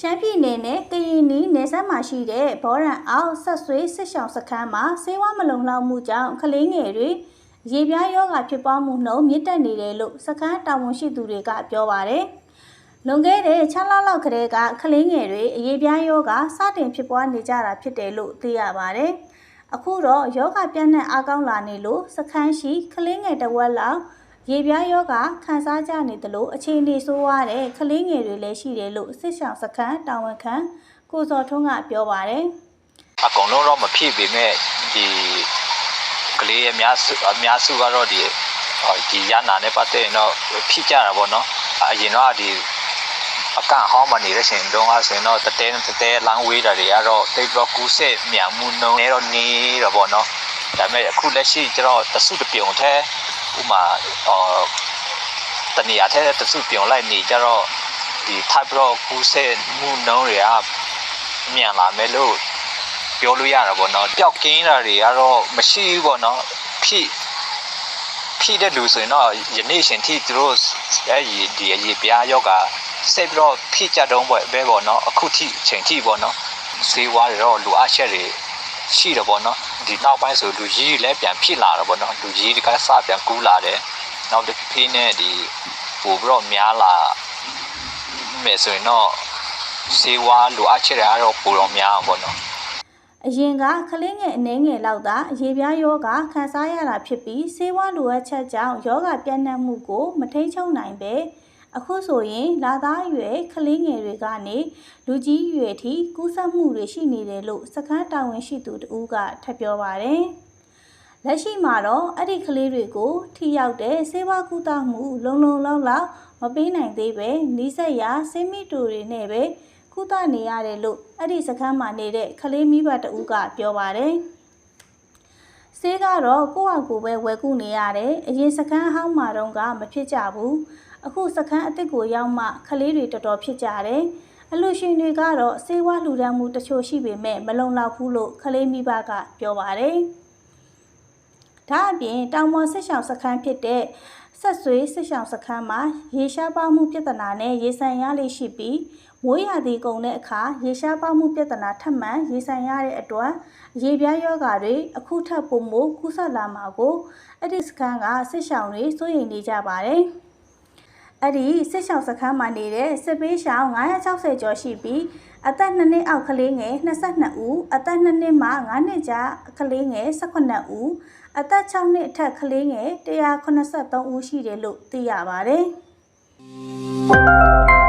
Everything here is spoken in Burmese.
ရှမ်းပြည်နယ်နဲ့ကရင်နီနယ်စပ်မှာရှိတဲ့ဘောရန်အောင်ဆက်ဆွေစစ်ဆောင်စခန်းမှာဆေးဝါးမလုံလောက်မှုကြောင့်ကလေးငယ်တွေရေပြားယောဂဖြစ်ပွားမှုနှုန်းမြင့်တက်နေတယ်လို့စခန်းတာဝန်ရှိသူတွေကပြောပါတယ်။လွန်ခဲ့တဲ့6လလောက်ကတည်းကကလေးငယ်တွေအရေးပြားယောဂစတင်ဖြစ်ပွားနေကြတာဖြစ်တယ်လို့သိရပါတယ်။အခုတော့ယောဂပြန့်နှံ့အားကောင်းလာနေလို့စခန်းရှိကလေးငယ်တစ်ဝက်လောက် ရေပြားယောဂခံစားကြနေတယ်လို့အခြေအနေဆိုးရတဲ့ကလေးငယ်တွေလည်းရှိတယ်လို့စစ်ဆောင်စခန်းတာဝန်ခံကိုစောထွန်းကပြောပါတယ်အကုန်လုံးတော့မဖြစ်ပေမဲ့ဒီကလေးအများစုအများစုကတော့ဒီဟောဒီရနာနဲ့ပတ်သက်ရင်တော့ဖြစ်ကြတာပေါ့နော်အရင်တော့ဒီအကန့်ဟောင်းမနေတဲ့ရှင်တုန်းကဆိုရင်တော့တတဲတတဲလမ်းဝေးတာတွေကတော့တိတ်တော့ကူးဆက်မြန်မှုနှုန်းနဲ့တော့နေတော့ပေါ့နော်ဒါပေမဲ့အခုလက်ရှိကျတော့တဆုတပြုံထဲ ဥမာအော်တနေရာထဲတဆုပြုံလိုက်နေကြတော့ဒီ type တော့ကူးဆက်မှုနှုန်းတွေကမြန်လာမယ်လို့ပြောလို့ရတာပေါ့နော်ပျောက်ကင်းတာတွေကတော့မရှိဘူးပေါ့နော်ဖြစ်ဖြစ်တဲ့လူဆိုရင်တော့ယနေ့ရှင်ထိသူတို့အဲဒီဒီအရေးပြားယောဂဆက်ပြီးတော့ဖြစ်ကြတော့ပေါ့ပဲပေါ့နော်အခုထိချိန်ထိပေါ့နော်စေဝါတွေတော့လူအချက်တွေ ရှိတယ်ပေါ့နော်ဒီနောက်ပိုင်းဆိုလူကြီးတွေလည်းပြန်ဖြစ်လာတော့ပေါ့နော်လူကြီးတွေကစပြန်ကူးလာတယ်နောက်တစ်ဖေးနဲ့ဒီပို့ပြီးတော့များလာမယ်ဆိုရင်တော့စေဝါလူအချက်တွေကတော့ပိုတော့များအောင်ပေါ့နော်အရင်ကကလေးငယ်အနေငယ်လောက်သာရေပြားယောဂခံစားရတာဖြစ်ပြီးဆေးဝါးလိုအပ်ချက်ကြောင့်ယောဂပြန့်နှံ့မှုကိုမထိန်ချုပ်နိုင်ပဲ အခုဆိုရင်လာသားအရွယ်ကလေးငယ်တွေကနေလူကြီးအရွယ်ထိကူးစက်မှုတွေရှိနေတယ်လို့စခန်းတာဝန်ရှိသူတဦးကထပ်ပြောပါတယ်။လက်ရှိမှာတော့အဲ့ဒီကလေးတွေကိုထိရောက်တဲ့ဆေးဝါးကုသမှုလုံလုံလောက်လောက်မပေးနိုင်သေးပဲနီးစက်ရာဆေးမီတူတွေနဲ့ပဲကုသနေရတယ်လို့အဲ့ဒီစခန်းမှာနေတဲ့ကလေးမိဘတဦးကပြောပါတယ်။ဆေးကတော့ကိုယ့်အကူပဲဝယ်ကုနေရတယ်။အရင်စခန်းအဟောင်းမှာတော့ကမဖြစ်ကြဘူး။ အခုစခန်းအစ်စ်ကိုရောက်မှကလေးတွေတော်တော်ဖြစ်ကြတယ်။အလူရှင်တွေကတော့ဆေးဝါးလှူဒန်းမှုတချို့ရှိပေမဲ့မလုံလောက်ဘူးလို့ကလေးမိဘကပြောပါတယ်။ဒါအပြင်တောင်ပေါ်စစ်ဆောင်စခန်းဖြစ်တဲ့ဆက်ဆွေစစ်ဆောင်စခန်းမှာရေရှားပါမှုပြဿနာနဲ့ရေဆန်ရလေးရှိပြီးမိုးရာသီကုန်တဲ့အခါရေရှားပါမှုပြဿနာထပ်မံရေဆန်ရတဲ့အတွက်ရေပြားယောဂါတွေအခုထပ်ပုံမို့ကူးဆက်လာမှာကိုအဲ့ဒီစခန်းကစစ်ဆောင်တွေစိုးရိမ်နေကြပါတယ်။ အဲ့ဒီစစ်ဆောင်စခန်းမှာနေတဲ့စစ်ပေးရှောင်း960ကျော်ရှိပြီးအသက်2နှစ်အောက်ကလေးငယ်22ဦးအသက်2နှစ်မှ9နှစ်ကြားကလေးငယ်18ဦးအသက်6နှစ်အထက်ကလေးငယ်183ဦးရှိတယ်လို့သိရပါတယ်။